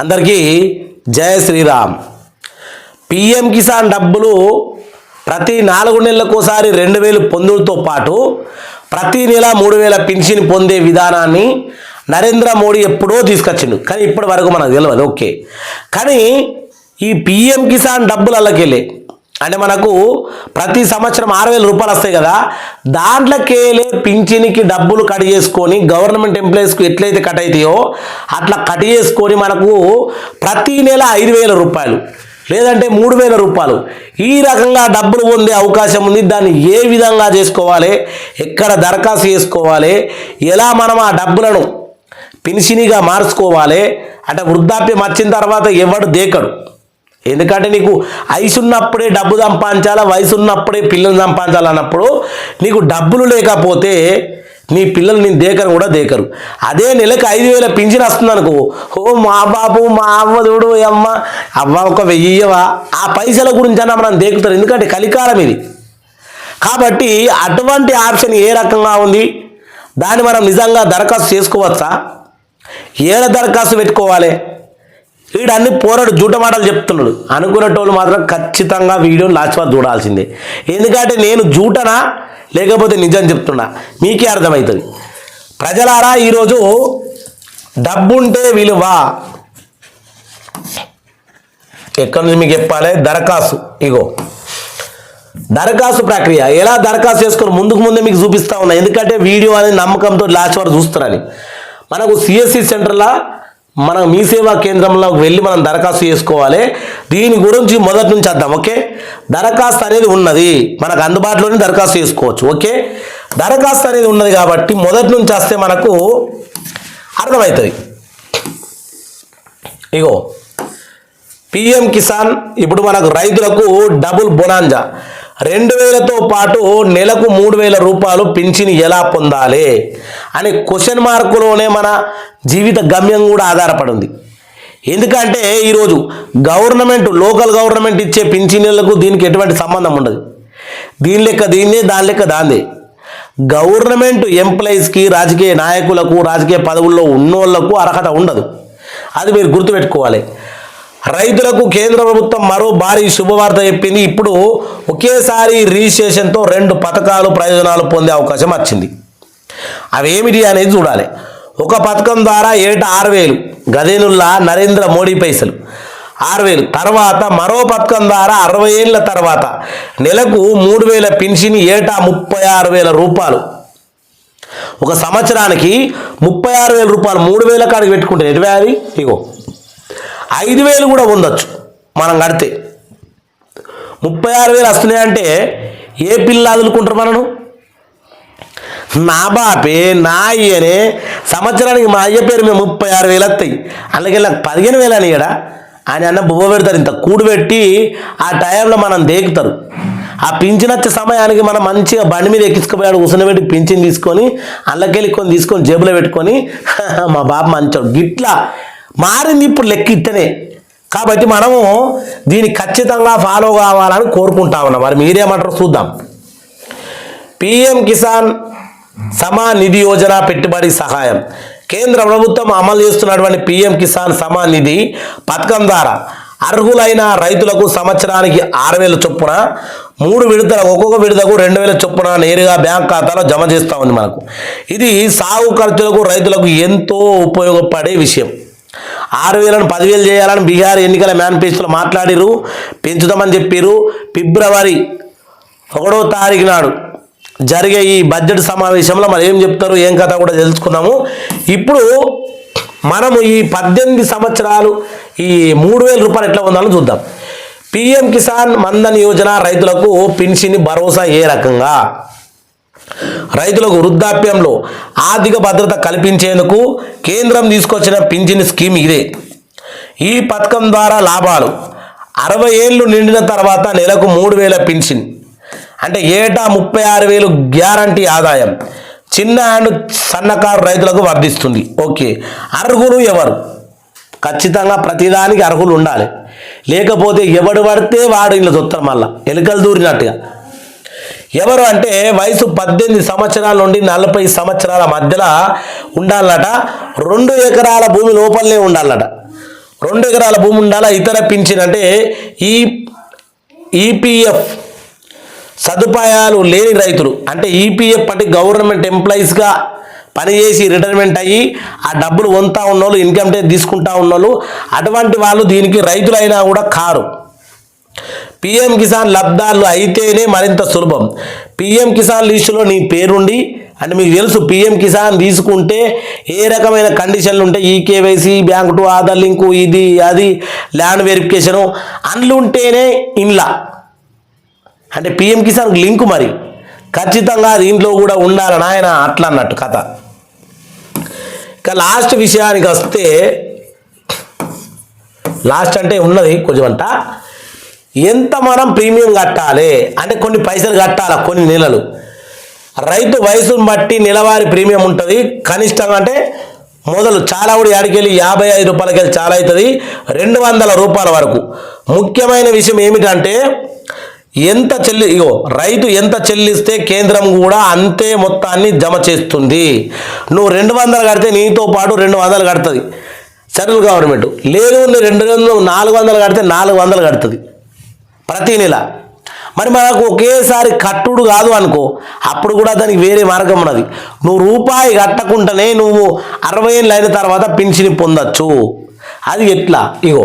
అందరికీ జయ శ్రీరామ్. పిఎం కిసాన్ డబ్బులు ప్రతి నాలుగు నెలలకోసారి రెండు వేలు పొందులతో పాటు ప్రతి నెల మూడు వేల పింఛన్ పొందే విధానాన్ని నరేంద్ర మోడీ ఎప్పుడో తీసుకొచ్చిండు. కానీ ఇప్పటి వరకు మనకు తెలియదు ఓకే. కానీ ఈ పిఎం కిసాన్ డబ్బులు అల్లకెళ్ళే అంటే మనకు ప్రతి సంవత్సరం ఆరు వేల రూపాయలు వస్తాయి కదా దాంట్లోకేలే పింఛనికి డబ్బులు కట్ చేసుకొని గవర్నమెంట్ ఎంప్లాయీస్కి ఎట్లయితే కట్ అవుతాయో అట్లా కట్ చేసుకొని మనకు ప్రతి నెల ఐదు వేల రూపాయలు లేదంటే మూడు వేల రూపాయలు. ఈ రకంగా డబ్బులు పొందే అవకాశం ఉంది. దాన్ని ఏ విధంగా చేసుకోవాలి? ఎక్కడ దరఖాస్తు చేసుకోవాలి? ఎలా మనం ఆ డబ్బులను పిన్షినిగా మార్చుకోవాలి? అంటే వృద్ధాప్యం వచ్చిన తర్వాత ఎవడు దేకడు? ఎందుకంటే నీకు ఐసు ఉన్నప్పుడే డబ్బు సంపాదించాలా వయసు ఉన్నప్పుడే పిల్లలు సంపాదించాలన్నప్పుడు నీకు డబ్బులు లేకపోతే నీ పిల్లలు నేను దేకరు కూడా దేకరు. అదే నెలకు ఐదు వేల పింఛన్ వస్తుంది అనుకో ఓ మా బాబు మా అవ్వ చూడు అమ్మ అవ్వ ఒక వెయ్యవా? ఆ పైసల గురించి అన్న మనం దేకుతారు. ఎందుకంటే కలికాలం ఇది. కాబట్టి అటువంటి ఆప్షన్ ఏ రకంగా ఉంది? దాన్ని మనం నిజంగా దరఖాస్తు చేసుకోవచ్చా? ఏడ దరఖాస్తు పెట్టుకోవాలి? వీడు అన్ని పోరాడు జూట మాటలు చెప్తున్నాడు. అనుకునేటోళ్ళు మాత్రం ఖచ్చితంగా వీడియోని లాస్ట్ వరకు చూడాల్సిందే. ఎందుకంటే నేను జూటనా? లేకపోతే నిజం చెప్తున్నా. మీకే అర్థమవుతుంది ప్రజలారా ఈరోజు డబ్బుంటే విలువ. ఎక్కడి నుంచి మీకు చెప్పాలి? దరఖాస్తు. ఇగో. దరఖాస్తు ప్రక్రియ. ఎలా దరఖాస్తు చేసుకుని ముందుకు ముందే మీకు చూపిస్తా ఉన్నా. ఎందుకంటే వీడియో అనేది నమ్మకంతో లాస్ట్ వరకు చూస్తున్నారని మనకు సిఎస్సి సెంటర్లో మనం మీ సేవా కేంద్రంలోకి వెళ్ళి మనం దరఖాస్తు చేసుకోవాలి. దీని గురించి మొదటి నుంచి వద్దాం ఓకే? దరఖాస్తు అనేది ఉన్నది. మనకు అందుబాటులోనే దరఖాస్తు చేసుకోవచ్చు ఓకే? దరఖాస్తు అనేది ఉన్నది కాబట్టి మొదటి నుంచి వస్తే మనకు అర్థమవుతుంది. ఇగో పిఎం కిసాన్ ఇప్పుడు మనకు రైతులకు డబుల్ బొనాంజా. రెండు వేలతో పాటు నెలకు మూడు వేల రూపాయలు పింఛన్ ఎలా పొందాలి అనే క్వశ్చన్ మార్కులోనే మన జీవిత గమ్యం కూడా ఆధారపడి ఉంది ఎందుకంటే ఈరోజు గవర్నమెంట్ లోకల్ గవర్నమెంట్ ఇచ్చే పింఛన్లకు దీనికి ఎటువంటి సంబంధం ఉండదు. దీని లెక్క దీన్నే దాని లెక్క దాందే గవర్నమెంట్ ఎంప్లాయీస్కి రాజకీయ నాయకులకు రాజకీయ పదవుల్లో ఉన్నోళ్ళకు అర్హత ఉండదు. అది మీరు గుర్తుపెట్టుకోవాలి. రైతులకు కేంద్ర ప్రభుత్వం మరో భారీ శుభవార్త చెప్పింది. ఇప్పుడు ఒకేసారి రిజిస్ట్రేషన్తో రెండు పథకాలు ప్రయోజనాలు పొందే అవకాశం వచ్చింది. అవేమిటి అనేది చూడాలి. ఒక పథకం ద్వారా ఏటా ఆరు వేలు గదేనుల్లా నరేంద్ర మోడీ పైసలు. ఆరు వేలు. తర్వాత మరో పథకం ద్వారా అరవై ఏళ్ళ తర్వాత నెలకు మూడు వేల పెన్షన్ ఏటా ముప్పై ఆరు వేల రూపాయలు. ఒక సంవత్సరానికి ముప్పై ఆరు వేల రూపాయలు మూడు వేల కాడికి పెట్టుకుంటే ఎటువే అది ఇగో ఐదు వేలు కూడా ఉండొచ్చు మనం కడితే. ముప్పై ఆరు వేలు వస్తున్నాయంటే ఏ పిల్ల వదులుకుంటారు మనను? నా బాపే నా అయ్యనే. సంవత్సరానికి మా అయ్య పేరు మేము ముప్పై ఆరు వేలు వస్తాయి. అందుకే నాకు పదిహేను వేలు అని ఇక్కడ అని అన్న బువ్వ పెడతారు ఇంత కూడు పెట్టి ఆ టైంలో మనం దేకుతారు. ఆ పింఛన్ వచ్చే సమయానికి మనం మంచిగా బండి మీద ఎక్కించుకుపోయాడు కూర్చొని పింఛన్ తీసుకొని అల్లకెళ్ళి కొని తీసుకొని జేబులో పెట్టుకొని మా బాబు మంచోడు. గిట్లా మారింది ఇప్పుడు లెక్క ఇట్టనే కాబట్టి మనము దీన్ని ఖచ్చితంగా ఫాలో కావాలని కోరుకుంటా ఉన్నాం. మరి మీరేమంటారు చూద్దాం. పిఎం కిసాన్ సమా నిధి యోజన పెట్టుబడి సహాయం. కేంద్ర ప్రభుత్వం అమలు చేస్తున్నటువంటి పిఎం కిసాన్ సమా నిధి పథకం ద్వారా అర్హులైన రైతులకు సంవత్సరానికి ఆరు వేల చొప్పున మూడు విడతల ఒక్కొక్క విడతకు రెండు వేల చొప్పున నేరుగా బ్యాంక్ ఖాతాలో జమ చేస్తూ ఉంది మనకు. ఇది సాగు ఖర్చులకు రైతులకు ఎంతో ఉపయోగపడే విషయం. ఆరు వేలను పదివేలు చేయాలని బీహార్ ఎన్నికల మేనిఫెస్టోలో మాట్లాడిరు పెంచుదామని చెప్పారు ఫిబ్రవరి ఒకటో తారీఖు నాడు జరిగే ఈ బడ్జెట్ సమావేశంలో మరి ఏం చెప్తారు ఏం కథ కూడా తెలుసుకుందాము. ఇప్పుడు మనము ఈ పద్దెనిమిది సంవత్సరాలు ఈ మూడు వేల రూపాయలు ఎట్లా ఉందాలో చూద్దాం. పిఎం కిసాన్ మన్ధన్ యోజన రైతులకు పెన్షన్ భరోసా ఏ రకంగా? రైతులకు వృద్ధాప్యంలో ఆర్థిక భద్రత కల్పించేందుకు కేంద్రం తీసుకొచ్చిన పింఛన్ స్కీమ్ ఇదే. ఈ పథకం ద్వారా లాభాలు అరవై ఏళ్ళు నిండిన తర్వాత నెలకు మూడు వేల పింఛన్. అంటే ఏటా ముప్పై ఆరు వేలు గ్యారంటీ ఆదాయం. చిన్న అండ్ సన్నకారు రైతులకు వర్ధిస్తుంది ఓకే. అర్హులు ఎవరు? ఖచ్చితంగా ప్రతిదానికి అర్హులు ఉండాలి. లేకపోతే ఎవడు పడితే వాడు ఇళ్ళ చూస్తారు మళ్ళీ. ఎలుకలు దూరినట్టుగా. ఎవరు అంటే వయసు పద్దెనిమిది సంవత్సరాల నుండి నలభై సంవత్సరాల మధ్యలో ఉండాలట. రెండు ఎకరాల భూమి లోపలనే ఉండాలట. రెండు ఎకరాల భూమి ఉండాలా? ఇతర పింఛన్ అంటే ఈ ఈపీఎఫ్ సదుపాయాలు లేని రైతులు. అంటే ఈపీఎఫ్ అంటే గవర్నమెంట్ ఎంప్లాయీస్గా పనిచేసి రిటైర్మెంట్ అయ్యి ఆ డబ్బులు వంతా ఉన్నోళ్ళు ఇన్కమ్ ట్యాక్స్ తీసుకుంటా ఉన్నోళ్ళు అటువంటి వాళ్ళు దీనికి రైతులైనా కూడా కారు. పిఎం కిసాన్ లబ్ధాలు అయితేనే మరింత సులభం. పిఎం కిసాన్ లిస్టులో నీ పేరుండి అంటే మీకు తెలుసు పిఎం కిసాన్ తీసుకుంటే ఏ రకమైన కండిషన్లు ఉంటాయి? ఈ KYC bank to Aadhaar link ఇది అది ల్యాండ్ వెరిఫికేషను అందులుంటేనే ఇన్లా అంటే పిఎం కిసాన్ లింకు మరి. ఖచ్చితంగా దీంట్లో కూడా ఉండాలని ఆయన అట్లా అన్నట్టు కథ. ఇక లాస్ట్ విషయానికి వస్తే లాస్ట్ అంటే ఉన్నది కొంచెం అంట. ఎంత మనం ప్రీమియం కట్టాలి? అంటే కొన్ని పైసలు కట్టాలి? కొన్ని నెలలు. రైతు వయసును బట్టి నెలవారీ ప్రీమియం ఉంటుంది. కనిష్టంగా అంటే మొదలు చాలా కూడా యాడికెళ్ళి యాభై ఐదు రూపాయలకెళ్ళి చాలా అవుతుంది. రెండు వందల రూపాయల వరకు. ముఖ్యమైన విషయం ఏమిటంటే ఎంత చెల్లి ఇగో రైతు ఎంత చెల్లిస్తే కేంద్రం కూడా అంతే మొత్తాన్ని జమ చేస్తుంది. నువ్వు రెండు వందలు కడితే నీతో పాటు రెండు వందలు కడుతుంది. Central government. లేదు రెండు వందలు నాలుగు వందలు కడితే నాలుగు వందలు కడుతుంది. ప్రతి నెల. మరి మనకు ఒకేసారి కట్టుడు కాదు అనుకో అప్పుడు కూడా దానికి వేరే మార్గం ఉన్నది. నువ్వు రూపాయి కట్టకుండానే నువ్వు అరవై ఏళ్ళు అయిన తర్వాత పింఛని పొందొచ్చు. అది ఎట్లా? ఇగో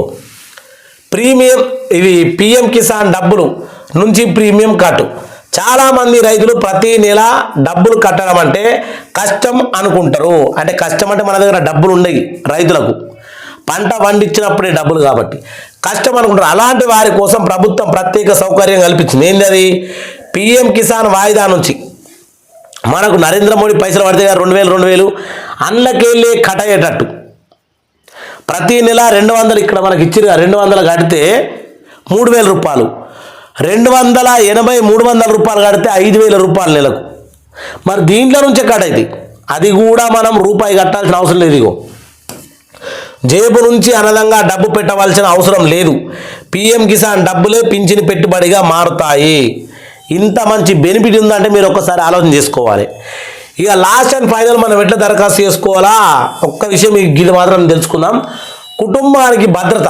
ప్రీమియం ఇవి పిఎం కిసాన్ డబ్బులు నుంచి ప్రీమియం కట్టు. చాలామంది రైతులు ప్రతి నెల డబ్బులు కట్టడం అంటే కష్టం అనుకుంటారు. అంటే కష్టం అంటే మన దగ్గర డబ్బులు ఉన్నాయి రైతులకు. పంట పండించినప్పుడే డబ్బులు కాబట్టి. కష్టం అనుకుంటారు. అలాంటి వారి కోసం ప్రభుత్వం ప్రత్యేక సౌకర్యం కల్పించింది. ఏంటి అది పిఎం కిసాన్ వాయిదా నుంచి. మనకు నరేంద్ర మోడీ పైసలు పడితే కదా రెండు వేలు రెండు వేలు. అన్నకెళ్ళి కట్ అయ్యేటట్టు ప్రతి నెల రెండు వందలు ఇక్కడ మనకి ఇచ్చిరు రెండు వందలు కడితే మూడు వేల రూపాయలు. రెండు వందల ఎనభై మూడు వందల రూపాయలు కడితే ఐదు వేల రూపాయలు నెలకు. మరి దీంట్లో నుంచే కట్ అవుతుంది అది కూడా మనం రూపాయి కట్టాల్సిన అవసరం లేదు ఇగో. జేబు నుంచి అనదంగా డబ్బు పెట్టవలసిన అవసరం లేదు. పిఎం కిసాన్ డబ్బులే పింఛని పెట్టుబడిగా మారుతాయి. ఇంత మంచి బెనిఫిట్ ఉందంటే మీరు ఒక్కసారి ఆలోచన చేసుకోవాలి. ఇక లాస్ట్ అండ్ ఫైనల్ మనం ఎట్లా దరఖాస్తు చేసుకోవాలా? ఒక్క విషయం మీకు గీత మాత్రం తెలుసుకుందాం. కుటుంబానికి భద్రత.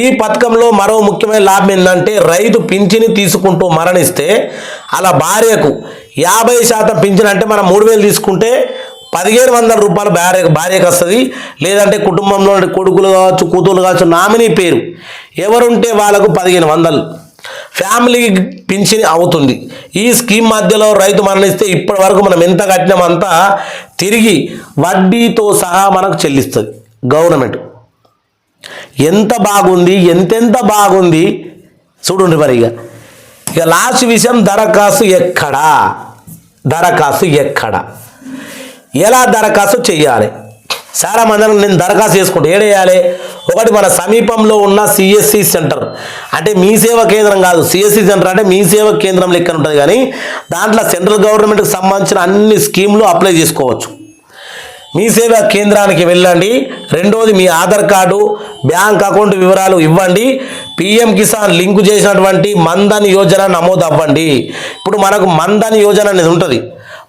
ఈ పథకంలో మరో ముఖ్యమైన లాభం ఏంటంటే రైతు పింఛని తీసుకుంటూ మరణిస్తే అలా భార్యకు యాభై శాతం పింఛన్ అంటే మనం మూడు వేలు తీసుకుంటే పదిహేను వందల రూపాయలు భార్య భార్యకు వస్తుంది. లేదంటే కుటుంబంలో కొడుకులు కావచ్చు కూతురు కావచ్చు నామినీ పేరు. ఎవరుంటే వాళ్ళకు పదిహేను వందలు. ఫ్యామిలీ పింఛన్ అవుతుంది. ఈ స్కీమ్ మధ్యలో రైతు మరణిస్తే ఇప్పటి వరకు మనం ఎంత కట్టినామంతా తిరిగి వడ్డీతో సహా మనకు చెల్లిస్తుంది గవర్నమెంట్. ఎంత బాగుంది ఎంతెంత బాగుంది చూడండి మరి ఇక. ఇక లాస్ట్ విషయం దరఖాస్తు ఎక్కడా? దరఖాస్తు ఎక్కడ? ఎలా దరఖాస్తు చేయాలి? చాలా మంది నేను దరఖాస్తు చేసుకుంటే. ఏడేయాలి ఒకటి మన సమీపంలో ఉన్న సిఎస్సి సెంటర్ అంటే మీ సేవా కేంద్రం కాదు. సిఎస్సి సెంటర్ అంటే మీ సేవా కేంద్రం లెక్కన ఉంటుంది కానీ దాంట్లో సెంట్రల్ గవర్నమెంట్కి సంబంధించిన అన్ని స్కీమ్లు అప్లై చేసుకోవచ్చు. మీ సేవా కేంద్రానికి వెళ్ళండి. రెండోది మీ ఆధార్ కార్డు బ్యాంక్ అకౌంట్ వివరాలు ఇవ్వండి. పిఎం కిసాన్ లింకు చేసినటువంటి మందన్ యోజన నమోదు అవ్వండి. ఇప్పుడు మనకు మందన్ యోజన అనేది ఉంటుంది.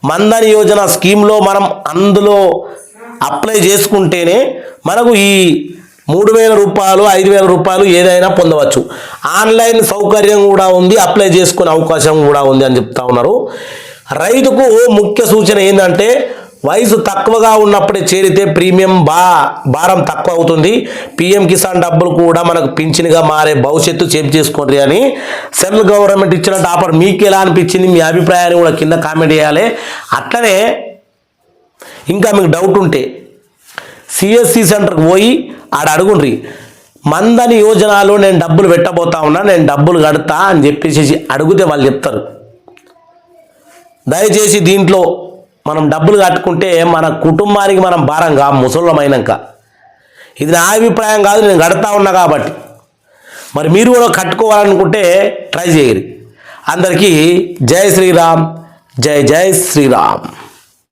మందన్ యోజన స్కీమ్లో మనం అందులో అప్లై చేసుకుంటేనే మనకు ఈ మూడు వేల రూపాయలు ఐదు వేల రూపాయలు ఏదైనా పొందవచ్చు. ఆన్లైన్ సౌకర్యం కూడా ఉంది అప్లై చేసుకునే అవకాశం కూడా ఉంది అని చెప్తా ఉన్నారు. రైతుకు ముఖ్య సూచన ఏంటంటే వయసు తక్కువగా ఉన్నప్పుడే చేరితే ప్రీమియం బా భారం తక్కువ అవుతుంది. పిఎం కిసాన్ డబ్బులు కూడా మనకు పింఛన్గా మారే భవిష్యత్తు సేవ్ చేసుకోండి అని సెంట్రల్ గవర్నమెంట్ ఇచ్చిన ఆఫర్. మీకు ఎలా అనిపించింది? మీ అభిప్రాయాన్ని కూడా కింద కామెంట్ చేయాలి. అట్లనే ఇంకా మీకు డౌట్ ఉంటే సిఎస్సి సెంటర్కి పోయి ఆడ అడుగుండ్రి మందని యోజనలో నేను డబ్బులు పెట్టబోతా ఉన్నా నేను డబ్బులు కడతా అని చెప్పేసి అడిగితే వాళ్ళు చెప్తారు. దయచేసి దీంట్లో మనం డబ్బులు కట్టుకుంటే మన కుటుంబానికి మనం భారంగా ముసలమైనాక ఇది నా అభిప్రాయం కాదు నేను కడతా ఉన్నా కాబట్టి. మరి మీరు కూడా కట్టుకోవాలనుకుంటే ట్రై చేయరు. అందరికీ జై శ్రీరామ్ జై జై శ్రీరామ్.